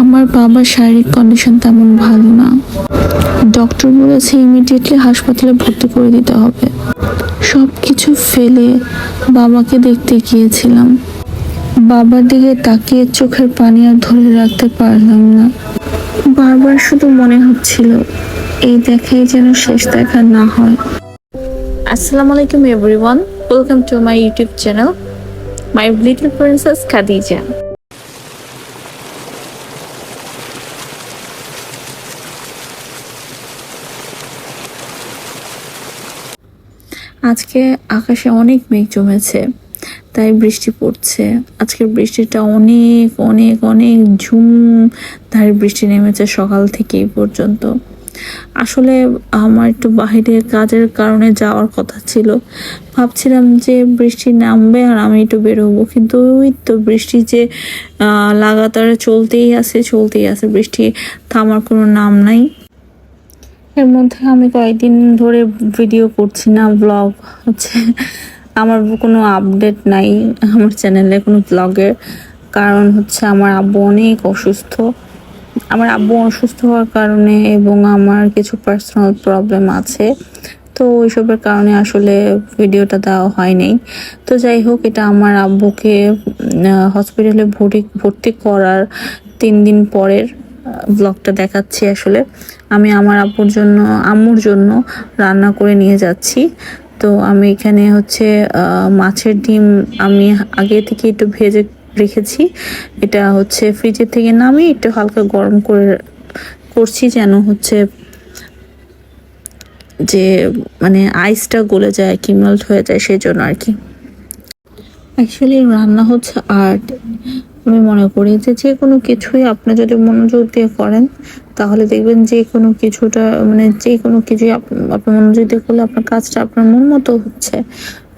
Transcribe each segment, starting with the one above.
আমার বাবার শারীরিক কন্ডিশন তেমন ভালো না। ডক্টর বলেছে ইমিডিয়েটলি হাসপাতালে ভর্তি করে দিতে হবে। সব কিছু ফেলে বাবাকে দেখতে গিয়েছিলাম। বাবার দিকে তাকিয়ে চোখের পানি আর ধরে রাখতে পারলাম না। বারবার শুধু মনে হচ্ছিল, এই দেখাই যেন শেষ দেখা না হয়। আসসালামু আলাইকুম everyone welcome to my YouTube channel my little princess Khadija আজকে আকাশে অনেক মেঘ জমেছে, তাই বৃষ্টি পড়ছে। আজকের বৃষ্টিটা অনেক অনেক অনেক ঝুম ধারে বৃষ্টি নেমেছে সকাল থেকে এই পর্যন্ত। আসলে আমার একটু বাইরে কাজের কারণে যাওয়ার কথা ছিল। ভাবছিলাম যে বৃষ্টি নামবে আর আমি একটু বেরোবো, কিন্তু ওই তো বৃষ্টি যে লাগাতার চলতেই আছে চলতেই আছে, বৃষ্টি থামার কোনো নাম নাই। এর মধ্যে আমি কয়েকদিন ধরে ভিডিও করছি না ব্লগ হচ্ছে। আমার কোনো আপডেট নাই আমার চ্যানেলে কোনো ব্লগের কারণ হচ্ছে আমার আব্বু অনেক অসুস্থ। আমার আব্বু অসুস্থ হওয়ার কারণে এবং আমার কিছু পার্সোনাল প্রবলেম আছে। তো ওইসবের কারণে আসলে ভিডিওটা দেওয়া হয়নি। তো যাই হোক, এটা আমার আব্বুকে হসপিটালে ভর্তি ভর্তি করার তিন দিন পরের। ব্লগটা দেখাচ্ছি আসলে। আমি আমার আব্বুর জন্য, আম্মুর জন্য রান্না করে নিয়ে যাচ্ছি। তো আমি এখানে হচ্ছে মাছের ডিম আমি আগে থেকে একটু ভেজে রেখেছি। এটা হচ্ছে ফ্রিজের থেকে নামিয়ে একটু হালকা গরম করে করছি যেন হচ্ছে যে মানে আইসটা গলে যায়, কি মেল্ট হয়ে যায় সেই জন্য আর কি। অ্যাকচুয়ালি রান্না হচ্ছে আর্ট আমি মনে করি যে যে কোনো কিছুই আপনি যদি মনোযোগ দিয়ে করেন, তাহলে দেখবেন যে কোনো কিছুটা মানে যে কোনো কিছুই আপনি মনোযোগ দিয়ে করলে আপনার কাজটা আপনার মন মতো হচ্ছে।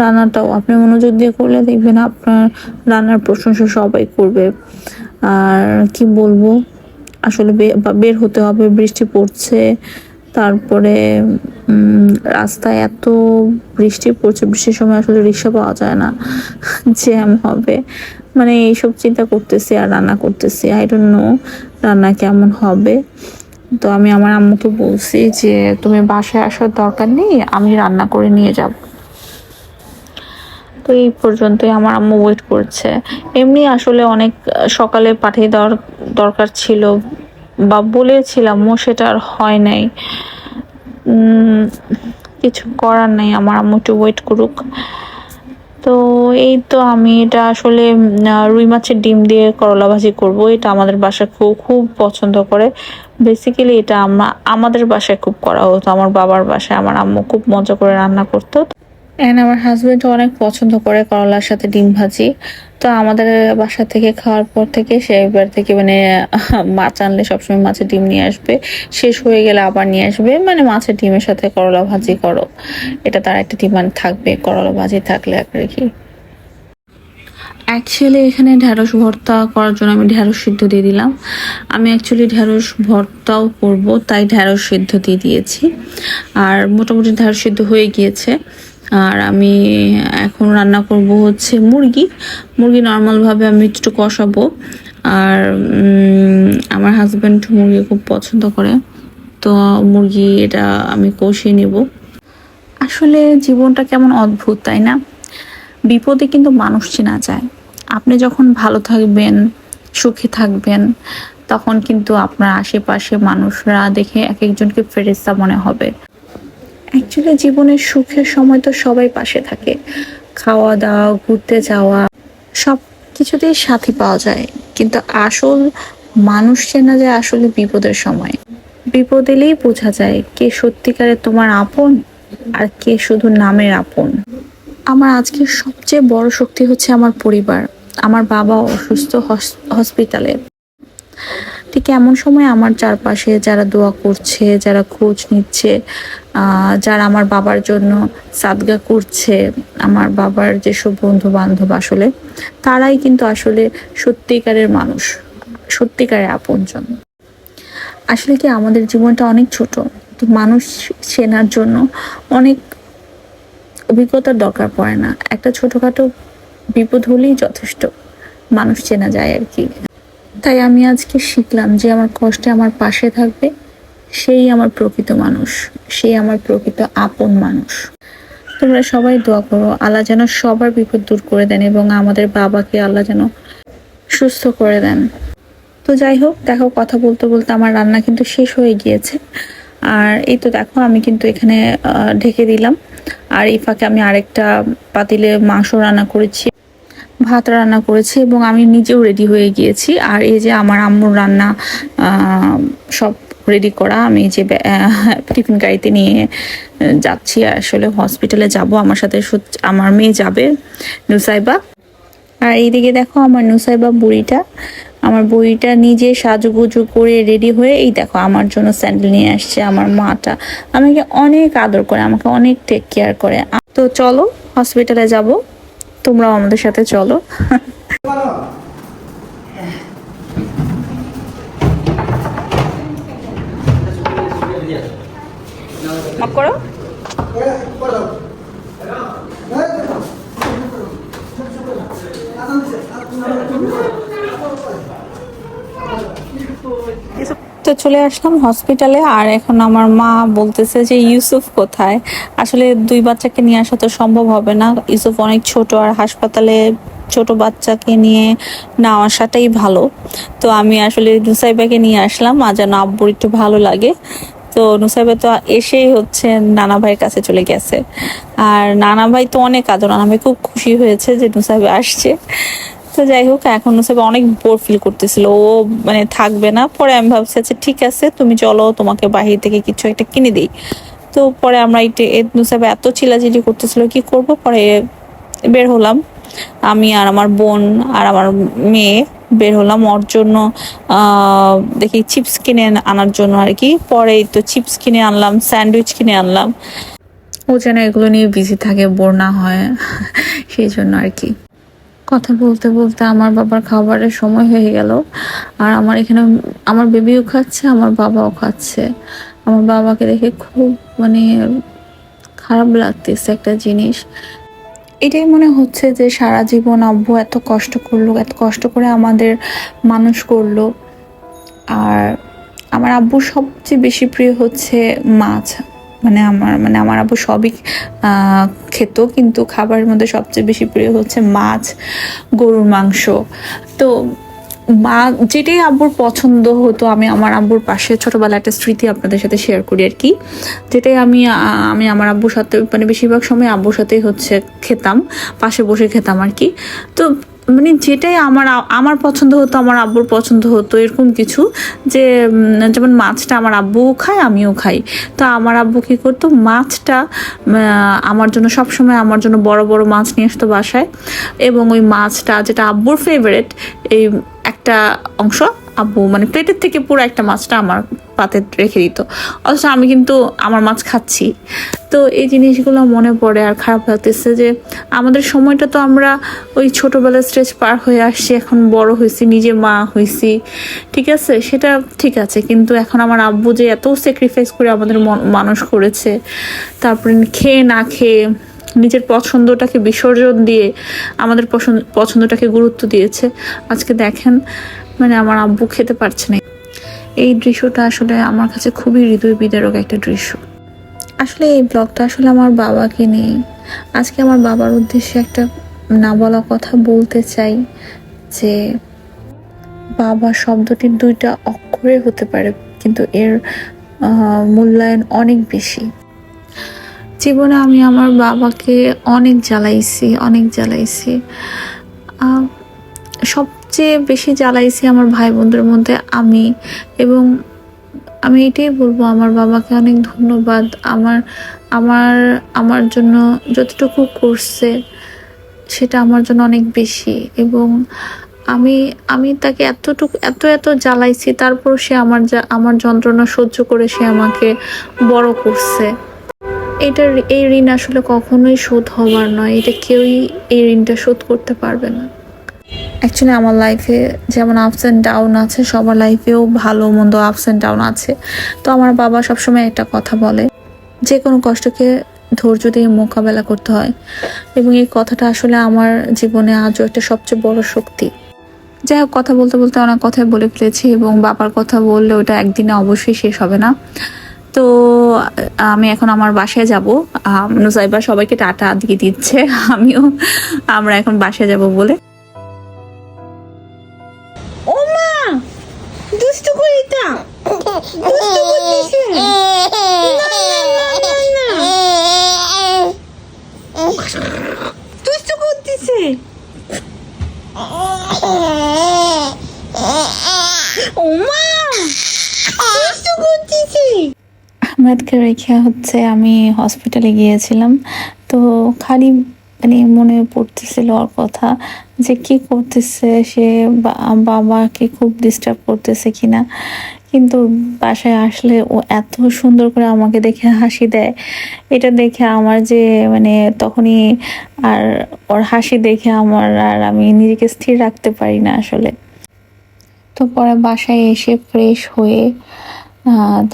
রান্নাটাও আপনি মনোযোগ দিয়ে করলে দেখবেন আপনার রান্নার প্রশংসা সবাই করবে। আর কি বলব? আসলে বের হতে হবে, বৃষ্টি পড়ছে, তারপরে রাস্তায় এত বৃষ্টি পড়ছে, বৃষ্টির সময় আসলে রিক্সা পাওয়া যায় না, জ্যাম হবে। মানে এইসব চিন্তা করতেছি আর রান্না করতেছি। আই ডোন্ট নো রান্না কেমন হবে। তো আমি আমার আম্মুকে বলছি যে, তুমি বাসায় আসার দরকার নেই, আমি রান্না করে নিয়ে যাব। তো এই পর্যন্তই আমার আম্মু ওয়েট করছে। এমনি আসলে অনেক সকালে পাঠিয়ে দেওয়ার দরকার ছিল বা বলেছিলাম ও সেটা আর হয় নাই। কিছু করার নাই, আমার আম্মু একটু ওয়েট করুক। তো এই তো আমি এটা আসলে রুই মাছের ডিম দিয়ে করলা ভাজি করব। এটা আমাদের বাসায় খুব খুব পছন্দ করে। বেসিক্যালি এটা আমরা আমাদের বাসায় খুব করা হতো। আমার বাবার বাসায় আমার আম্মু খুব মজা করে রান্না করতো। এন্ড আমার হাজবেন্ড অনেক পছন্দ করে করলার সাথে ডিম ভাজি। তো আমাদের বাসা থেকে খাওয়ার পর থেকে সে এবার থেকে মানে মাছ আনলে সবসময় মাছের ডিম নিয়ে আসবে। শেষ হয়ে গেলে আবার নিয়ে আসবে। মানে মাছের ডিমের সাথে করলা ভাজি করো। এটা তার একটা ডিমান্ড থাকবে, করলা ভাজি থাকলে আর কি। অ্যাকচুয়ালি এখানে ঢ্যাঁড়স ভর্তা করার জন্য আমি ঢ্যাঁড়স সিদ্ধ দিয়ে দিলাম। আমি অ্যাকচুয়ালি ঢ্যাঁড়স ভর্তাও করব, তাই ঢ্যাঁড়স সিদ্ধ দিয়ে দিয়েছি। আর মোটামুটি ঢ্যাঁড়স সিদ্ধ হয়ে গিয়েছে। আর আমি এখন রান্না করব হচ্ছে মুরগি। মুরগি নর্মালভাবে আমি একটু কষাবো। আর আমার হাজব্যান্ড মুরগি খুব পছন্দ করে। তো মুরগি এটা আমি কষিয়ে নেব। আসলে জীবনটা কেমন অদ্ভুত, তাই না? বিপদে কিন্তু মানুষ চেনা যায়। আপনি যখন ভালো থাকবেন, সুখে থাকবেন, তখন কিন্তু আপনার আশেপাশে মানুষরা দেখে এক একজনকে ফেরেস্তা মনে হবে। অ্যাকচুয়ালি জীবনের সুখের সময় তো সবাই পাশে থাকে। খাওয়া দাওয়া, ঘুরতে যাওয়া, সব কিছুতেই সাথী পাওয়া যায়। কিন্তু আসল মানুষ চেনা যায় আসলে বিপদের সময়। বিপদ এলেই বোঝা যায় কে সত্যিকারে তোমার আপন আর কে শুধু নামের আপন। আমার আজকের সবচেয়ে বড় শক্তি হচ্ছে আমার পরিবার। আমার বাবা অসুস্থ হস- হসপিটালে ঠিক এমন সময় আমার চারপাশে যারা দোয়া করছে, যারা খোঁজ নিচ্ছে যারা আমার বাবার জন্য সাদগা করছে, আমার বাবার যেসব বন্ধু বান্ধব আসলে, তারাই কিন্তু আসলে সত্যিকারের মানুষ, সত্যিকারের আপনজন। আসলে কি আমাদের জীবনটা অনেক ছোট, তো মানুষ চেনার জন্য অনেক অভিজ্ঞতার দরকার পড়ে না। একটা ছোটখাটো বিপদ হলেই যথেষ্ট, মানুষ চেনা যায় আর কি। তাই আমি আজকে শিখলাম যে আমার কষ্টে আমার পাশে থাকবে সেই আমার প্রকৃত মানুষ, সেই আমার প্রকৃত আপন মানুষ। তোমরা সবাই দোয়া করো, আল্লাহ যেন সবার বিপদ দূর করে দেন এবং আমাদের বাবাকে আল্লাহ যেন সুস্থ করে দেন। তো যাই হোক, দেখো কথা বলতে বলতে আমার রান্না কিন্তু শেষ হয়ে গিয়েছে। আর এই তো দেখো, আমি কিন্তু এখানে ঢেকে দিলাম। আর এই ফাঁকে আমি আরেকটা পাতিলে মাংস রান্না করেছি, ভাত রান্না করেছি এবং আমি নিজেও রেডি হয়ে গিয়েছি। আর এই যে আমার আম্মুর রান্না সব রেডি করা। আমি যে টিফিন গাড়িতে নিয়ে যাচ্ছি, আসলে হসপিটালে যাব। আমার সাথে আমার মেয়ে যাবে, নুসাইবা। আর এইদিকে দেখো আমার নুসাইবা বুড়িটা। আমার বুড়িটা নিজে সাজুগুজু করে রেডি হয়ে, এই দেখো আমার জন্য স্যান্ডেল নিয়ে আসছে আমার মাটা। আমাকে অনেক আদর করে, আমাকে অনেক টেক কেয়ার করে। তো চলো হসপিটালে যাব। তোমরাও আমাদের সাথে চলো। করো। তো চলে আসলাম হসপিটালে আর এখন আমার মা বলতেছে যে, ইউসুফ কোথায়? আসলে দুই বাচ্চাকে নিয়ে আসা তো সম্ভব হবে না। ইউসুফ অনেক ছোট, আর হাসপাতালে ছোট বাচ্চাকে নিয়ে না আসাটাই ভালো। তো আমি আসলে নুসাইবাকে নিয়ে আসলাম, আর যেন আব্বুর একটু ভালো লাগে। তো নুসাইবা তো এসেই হচ্ছে নানা ভাইয়ের কাছে চলে গেছে। আর নানা ভাই তো অনেক আদর, নানা ভাই খুব খুশি হয়েছে যে নুসাইবা আসছে। তো যাই হোক, এখন নুসাইবা অনেক বোর ফিল করতেছিল। ও মানে থাকবে না। পরে আমি ভাবছি আচ্ছা ঠিক আছে, তুমি চলো, তোমাকে বাহির থেকে কিছু একটা কিনে দিই। তো পরে আমরা নুসাইবা এত চিলাচিলি করতেছিল, কি করব? পরে বের হলাম। আমি আর আমার বোন আর আমার মেয়ে বের হলাম ওর জন্য দেখি চিপস কিনে আনার জন্য আর কি। পরে তো চিপস কিনে আনলাম স্যান্ডউইচ কিনে আনলাম। ও যেন এগুলো নিয়ে বিজি থাকে, বোর না হয়, সেই জন্য আর কি। কথা বলতে বলতে আমার বাবার খাবারের সময় হয়ে গেল। আর আমার এখানে, আমার বেবিও খাচ্ছে, আমার বাবাও খাচ্ছে। আমার বাবাকে দেখে খুব মানে খারাপ লাগতেছে একটা জিনিস। এটাই মনে হচ্ছে যে সারা জীবন আব্বু এত কষ্ট করল, এত কষ্ট করে আমাদের মানুষ করল। আর আমার আব্বু সবচেয়ে বেশি প্রিয় হচ্ছে মাছ। মানে আমার মানে আমার আব্বু সবই খেত, কিন্তু খাবারের মধ্যে সবচেয়ে বেশি প্রিয় হচ্ছে মাছ, গরুর মাংস। তো মা, যেটাই আব্বুর পছন্দ হতো, আমি আমার আব্বুর পাশে ছোটবেলা একটা স্মৃতি আপনাদের সাথে শেয়ার করি আর কি। যেটাই আমি আমি আমার আব্বুর সাথে মানে বেশিরভাগ সময় আব্বুর সাথেই হচ্ছে খেতাম, পাশে বসে খেতাম আর কি। তো মানে যেটাই আমার আমার পছন্দ হতো, আমার আব্বুর পছন্দ হতো, এরকম কিছু যে যেমন মাছটা আমার আব্বুও খায়, আমিও খাই। তো আমার আব্বু কী করতো, মাছটা আমার জন্য সবসময় আমার জন্য বড় বড় মাছ নিয়ে আসতো বাসায়। এবং ওই মাছটা, যেটা আব্বুর ফেভারেট এই একটা অংশ, আব্বু মানে প্লেটের থেকে পুরো একটা মাছটা আমার পাতে রেখে দিত। অথচ আমি কিন্তু আমার মাছ খাচ্ছি। তো এই জিনিসগুলো মনে পড়ে আর খারাপ লাগতেছে যে আমাদের সময়টা তো আমরা ওই ছোটোবেলার স্টেজ পার হয়ে আসছি, এখন বড় হয়েছি, নিজে মা হয়েছি, ঠিক আছে? সেটা ঠিক আছে, কিন্তু এখন আমার আব্বু যে এত স্যাক্রিফাইস করে আমাদের মন- মানুষ করেছে, তারপরে খেয়ে না খেয়ে নিজের পছন্দটাকে বিসর্জন দিয়ে আমাদের পছন্দ, পছন্দটাকে গুরুত্ব দিয়েছে। আজকে দেখেন মানে আমার আব্বু খেতে পারছে না। এই দৃশ্যটা আসলে আমার কাছে খুবই হৃদয় বিদারক একটা দৃশ্য। আসলে এই ব্লগটা আসলে আমার বাবাকে নিয়ে, আজকে আমার বাবার উদ্দেশ্যে একটা না বলা কথা বলতে চাই যে বাবা শব্দটির দুইটা অক্ষরে হতে পারে, কিন্তু এর মূল্যায়ন অনেক বেশি। জীবনে আমি আমার বাবাকে অনেক জ্বালাইছি অনেক জ্বালাইছি। সবচেয়ে বেশি জ্বালাইছি আমার ভাই বোনদের মধ্যে আমি এবং আমি এটাই বলব, আমার বাবাকে অনেক ধন্যবাদ। আমার আমার আমার জন্য যতটুকু করছে সেটা আমার জন্য অনেক বেশি এবং আমি আমি তাকে এতটুকু, এত এত জ্বালাইছি, তারপর সে আমার আমার যন্ত্রণা সহ্য করে সে আমাকে বড় করছে। এটার এই ঋণ আসলে কখনোই শোধ হবার নয়। এটা কেউই এই ঋণটা শোধ করতে পারবে না। অ্যাকচুয়ালি আমার লাইফে যেমন আপস অ্যান্ড ডাউন আছে, সবার লাইফেও ভালো মন্দ আপস অ্যান্ড ডাউন আছে। তো আমার বাবা সবসময় একটা কথা বলে, যে কোনো কষ্টকে ধৈর্য দিয়ে মোকাবেলা করতে হয়। এবং এই কথাটা আসলে আমার জীবনে আজও একটা সবচেয়ে বড় শক্তি। যাই হোক, কথা বলতে বলতে অনেক কথাই বলে ফেলেছি এবং বাবার কথা বললে ওটা একদিনে অবশ্যই শেষ হবে না। তো, আমি এখন আমার বাসায় যাব। নুসাইবা সবাইকে টাটা দিয়ে দিচ্ছে। আমিও, আমরা এখন বাসায় যাব বলে। ও মা! দুষ্টু ও মা দুষ্টু করতেছে আহমেদকে রেখে হচ্ছে আমি হসপিটালে গিয়েছিলাম। তো খালি মানে মনে পড়তেছিল ওর কথা যে কি করতেছে, সে বাবাকে খুব ডিস্টার্ব করতেছে কিনা। কিন্তু বাসায় আসলে ও এত সুন্দর করে আমাকে দেখে হাসি দেয়। এটা দেখে আমার যে মানে তখনই আর ওর হাসি দেখে আমার আর আমি নিজেকে স্থির রাখতে পারি না আসলে। তো পরে বাসায় এসে ফ্রেশ হয়ে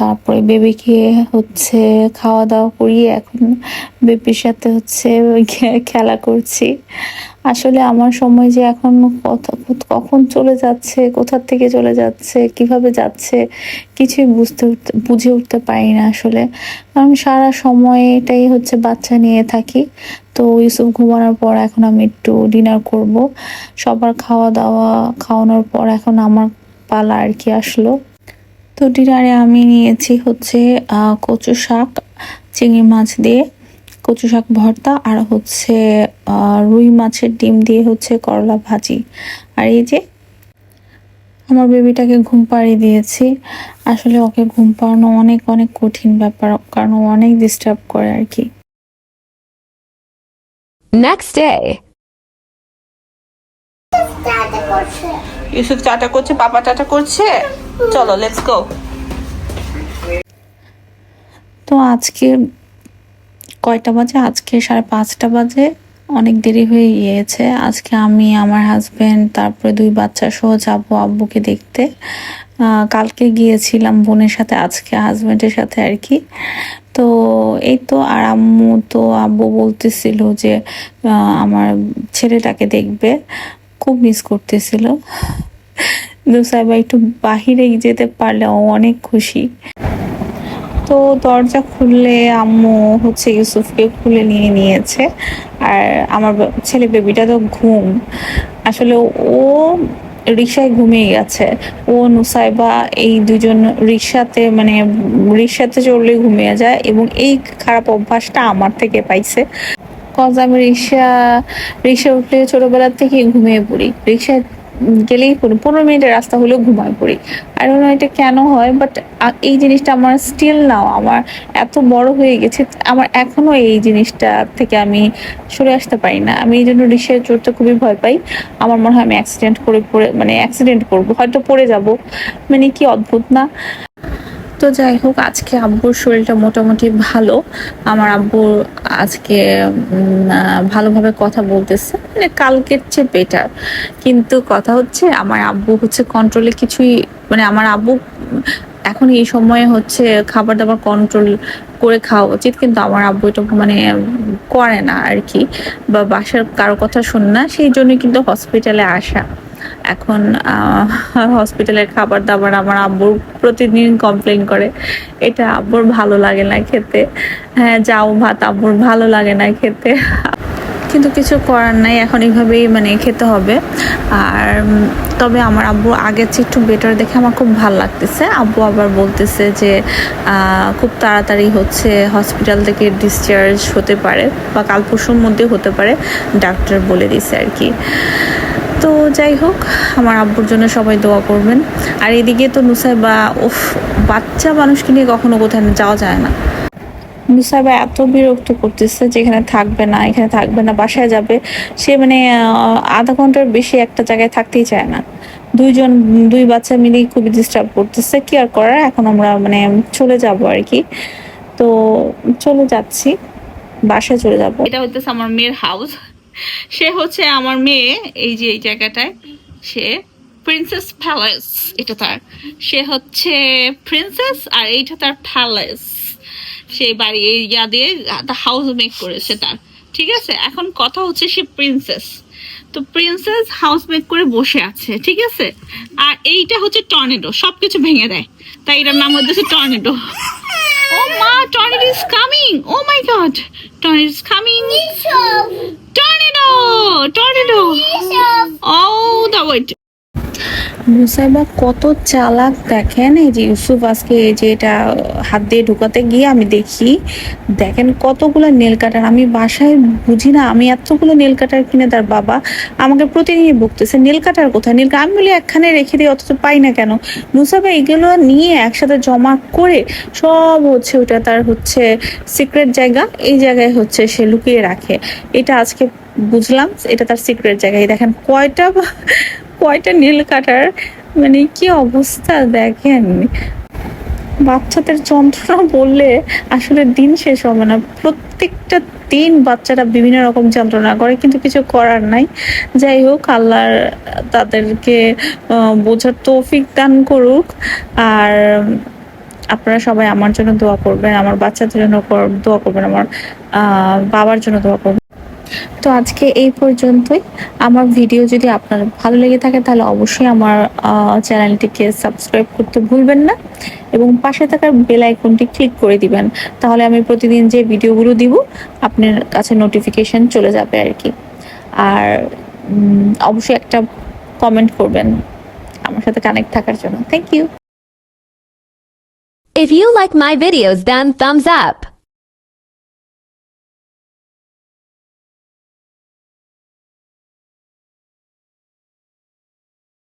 তারপরে বেবিকে হচ্ছে খাওয়া দাওয়া করিয়ে এখন বেবির সাথে হচ্ছে খেলা করছি। আসলে আমার সময় যে এখন কখন চলে যাচ্ছে কোথা থেকে চলে যাচ্ছে, কীভাবে যাচ্ছে, কিছুই বুঝতে বুঝে উঠতে পারি না আসলে। কারণ সারা সময় এটাই হচ্ছে বাচ্চা নিয়ে থাকি। তো ইউসুফ ঘুমানোর পর এখন আমি একটু ডিনার করব। সবার খাওয়া দাওয়া খাওয়ানোর পর এখন আমার পালা আর কি আসলো। তো ডিনারে আমি নিয়েছি হচ্ছে আহ, কচু শাক চিংড়ি মাছ দিয়ে। কচু শাক ভর্তা আর হচ্ছে আহ, রুই মাছের ডিম দিয়ে হচ্ছে করলা ভাজি। আর এই যে আমার বেবিটাকে ঘুম পাড়িয়ে দিয়েছি। আসলে ওকে ঘুম পাড়ানো অনেক অনেক কঠিন ব্যাপার কারণ ও অনেক ডিস্টার্ব করে আর কি। Next day. ইউসুফ চাটা করছে পাপা চাটা করছে? চলো লেটস গো তো আজকে কয়টা বাজে? আজকে সাড়ে পাঁচটা বাজে। অনেক দেরি হয়ে গিয়েছে। আজকে আমি, আমার হাজবেন্ড তারপরে দুই বাচ্চা সহ যাব আব্বুকে দেখতে। কালকে গিয়েছিলাম বোনের সাথে, আজকে হাজবেন্ডের সাথে আর কি। তো এই তো, আর আম্মু তো আব্বু বলতেছিল যে আমার ছেলেটাকে দেখবে। খুব মিস করতেছিল। দুসাইবা একটু বাহিরে যেতে পারলে অনেক খুশি। তো দরজা খুললে আম্মু হচ্ছে ইউসুফকে খুলে নিয়ে নিয়েছে। আর আমার ছেলে বেবিটা তো ঘুম। আসলে ও রিক্সায় ঘুমিয়ে গেছে। ও নুসাইবা এই দুজন রিক্সাতে মানে রিক্সাতে চড়লে ঘুমিয়ে যায় এবং এই খারাপ অভ্যাসটা আমার থেকে পাইছে। কজ আমি রিক্সা রিক্সা উঠলে ছোটবেলা থেকে ঘুমিয়ে পড়ি। রিক্সায় গেলেই পনেরো মিনিটের রাস্তা হলেও ঘুমায় পড়ি। আর না এটা কেন হয় বাট এই জিনিসটা আমার স্টিল নাও আমার এত বড় হয়ে গেছে, আমার এখনও এই জিনিসটা থেকে আমি সরে আসতে পারি না। আমি এই জন্য রিক্সায় চড়তে খুবই ভয় পাই। আমার মনে হয় আমি অ্যাক্সিডেন্ট করে পড়ে মানে অ্যাক্সিডেন্ট করব, হয়তো পড়ে যাব। মানে কি অদ্ভুত না? তো যাই হোক, আজকে আব্বুর শরীরটা মোটামুটি ভালো। আমার আব্বু আজকে ভালোভাবে কথা বলতেছে। মানে কালকের চেয়ে বেটার কিন্তু কথা হচ্ছে, আমার আব্বু হচ্ছে কন্ট্রোলে কিছুই মানে আমার আব্বু এখন এই সময়ে হচ্ছে খাবার দাবার কন্ট্রোল করে খাওয়া উচিত। কিন্তু আমার আব্বু এটা মানে করে না আর কি। বা বাসার কারও কথা শোনে না। সেই জন্য কিন্তু হসপিটালে আসা। এখন হসপিটালের খাবার দাবার আমার আব্বুর প্রতিদিন কমপ্লেন করে। এটা আব্বুর ভালো লাগে না খেতে। হ্যাঁ যাও ভাত, আব্বুর ভালো লাগে না খেতে। কিন্তু কিছু করার নাই, এখন এইভাবেই মানে খেতে হবে। আর তবে আমার আব্বু আগের চেয়ে একটু বেটার দেখে আমার খুব ভালো লাগতেছে। আব্বু আবার বলতেছে যে খুব তাড়াতাড়ি হচ্ছে হসপিটাল থেকে ডিসচার্জ হতে পারে বা কাল পরশুর মধ্যে হতে পারে, ডাক্তার বলে দিছে আর কি। তো যাই হোক, আমার আব্বুর জন্য সবাই দোয়া করবেন। আর এদিকে তো নুসাইবা, উফ, বাচ্চা মানুষকে নিয়ে কখনো কোথাও যাওয়া যায় না। নুসাইবা এত বিরক্ত করতেছে যে এখানে থাকবে না, এখানে থাকবে না, বাসায় যাবে। সে মানে আধা ঘণ্টার বেশি একটা জায়গায় থাকতেই চায় না। দুইজন, দুই বাচ্চা মিলেই খুবই ডিস্টার্ব করতেছে। কি আর করার? এখন আমরা মানে চলে যাব আর কি। তো চলে যাচ্ছি, বাসায় চলে যাব। এটা হচ্ছে আমার মেয়ের হাউস সে হচ্ছে আমার মেয়ে এই যে এই জায়গাটায়। সে প্রিন্সেস প্যালেস এটা তার। সে হচ্ছে প্রিন্সেস আর এইটা তার প্যালেস সে বাড়ি এই ইয়া দিয়ে হাউস মেক করেছে তার। ঠিক আছে? এখন কথা হচ্ছে সে প্রিন্সেস তো প্রিন্সেস হাউস মেক করে বসে আছে ঠিক আছে? আর এইটা হচ্ছে টর্নেডো সবকিছু ভেঙে দেয়। তাই এটার নাম হচ্ছে টর্নেডো ও মা tornado is coming oh my god tornado is coming tornado ও দা মুসাইবা কত চালাক দেখেন, এই যে ইউসুফ আজকে যে এটা হাত দিয়ে ঢুকাতে গিয়ে আমি দেখি, দেখেন কতগুলো নেল কাটার, আমি বাসায় বুঝি না, আমি এতগুলো নেল কাটার কিনে তার বাবা আমাকে প্রতিদিনই বকতেছে, নেল কাটার কোথায়? নীল আমি বলি, একখানে রেখে দিই, অথচ পাই না কেন? মুসাইবা এগুলো নিয়ে একসাথে জমা করে সব হচ্ছে ওটা তার হচ্ছে সিক্রেট জায়গা, এই জায়গায় হচ্ছে সে লুকিয়ে রাখে। এটা আজকে বুঝলাম এটা তার সিক্রেট জায়গায়। দেখেন, কয়টা কয়টা নীল কাটার মানে কি অবস্থা দেখেন। বাচ্চাদের যন্ত্রণা বললে আসলে দিন শেষ হবে না। প্রত্যেকটা দিন বাচ্চারা বিভিন্ন রকম যন্ত্রণা করে, কিন্তু কিছু করার নাই। যাই হোক, আল্লাহর তাদেরকে বোঝার তৌফিক দান করুক। আর আপনারা সবাই আমার জন্য দোয়া করবেন, আমার বাচ্চাদের জন্য দোয়া করবেন, আমার বাবার জন্য দোয়া করবেন। তো আজকে এই পর্যন্তই। আমার ভিডিও যদি আপনার ভালো লেগে থাকে, তাহলে অবশ্যই আমার চ্যানেলটিকে সাবস্ক্রাইব করতে ভুলবেন না এবং পাশে থাকার বেল আইকনটি ক্লিক করে দিবেন। তাহলে আমি প্রতিদিন যে ভিডিওগুলো দিব, আপনার কাছে নোটিফিকেশন চলে যাবে আর কি। আর অবশ্যই একটা কমেন্ট করবেন আমার সাথে কানেক্ট থাকার জন্য। Thank you If you like my videos, then thumbs up.